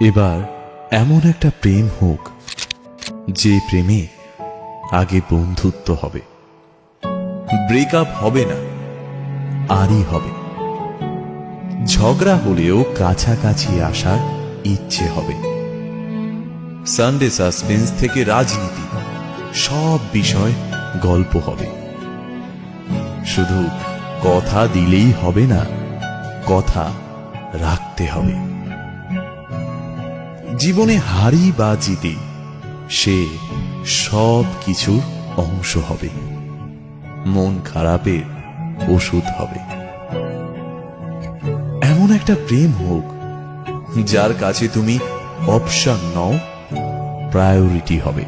এবার এমন একটা প্রেম হোক যে প্রেমে আগে বন্ধুত্ব হবে। ব্রেকআপ হবে না, আরই হবে। ঝগড়া হলেও কাছাকাছি আসার ইচ্ছে হবে। সানডে সাসপেন্স থেকে রাজনীতি, সব বিষয় গল্প হবে। শুধু কথা দিলেই হবে না, কথা রাখতে হবে। জীবনে হারি বা জিতি, সে সব কিছুর অংশ হবে। মন খারাপের ওষুধ হবে। এমন একটা প্রেম হোক, যার কাছে তুমি অপশন নও প্রায়োরিটি হবে।